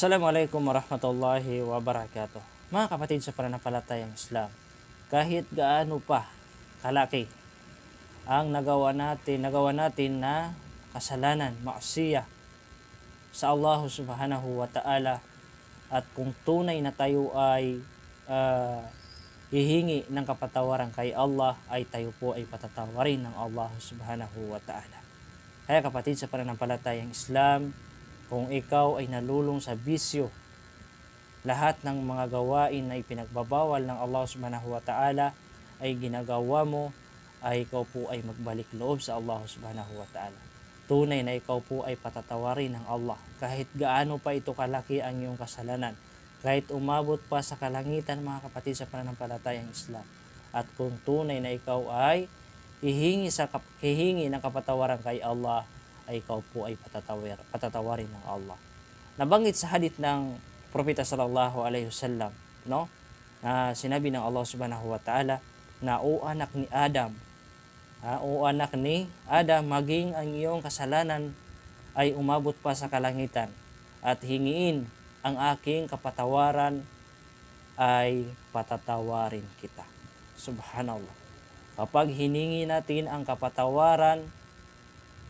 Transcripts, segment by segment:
Assalamualaikum warahmatullahi wabarakatuh. Mga kapatid sa pananampalatayang Islam, kahit gaano pa kalaki ang nagawa natin, nagawa natin na kasalanan, maksiya sa Allah subhanahu wa ta'ala at kung tunay na tayo ay ah, hihingi ng kapatawaran kay Allah ay tayo po ay patatawarin ng Allah subhanahu wa ta'ala. Kaya kapatid sa pananampalatayang Islam, kung ikaw ay nalulong sa bisyo, lahat ng mga gawain na ipinagbabawal ng Allah subhanahu wa ta'ala ay ginagawa mo, ay ikaw po ay magbalik loob sa Allah subhanahu wa ta'ala. Tunay na ikaw po ay patatawarin ng Allah. Kahit gaano pa ito kalaki ang iyong kasalanan. Kahit umabot pa sa kalangitan mga kapatid sa pananampalatayang Islam. At kung tunay na ikaw ay hihingi, sa, hihingi ng kapatawaran kay Allah, ay ikaw po ay patatawar, patatawarin ng Allah. Nabanggit sa hadith ng Propeta sallallahu alaihi wasallam, no? Na sinabi ng Allah subhanahu wa ta'ala na o anak ni Adam, ha, o anak ni Adam, maging ang iyong kasalanan ay umabot pa sa kalangitan at hingiin ang aking kapatawaran ay patatawarin kita. Subhanallah. Kapag hiningi natin ang kapatawaran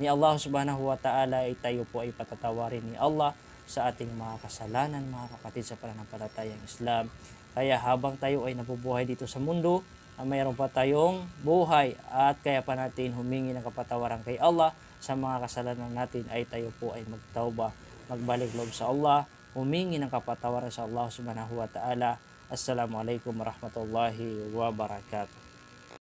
ni Allah subhanahu wa ta'ala ay tayo po ay patatawarin ni Allah sa ating mga kasalanan mga kapatid sa pananampalatayang Islam. Kaya habang tayo ay nabubuhay dito sa mundo, ah, mayroon pa tayong buhay at kaya pa natin humingi ng kapatawaran kay Allah sa mga kasalanan natin ay tayo po ay magtauba, magbalik loob sa Allah, humingi ng kapatawaran sa Allah subhanahu wa ta'ala. Assalamualaikum warahmatullahi wabarakatuh.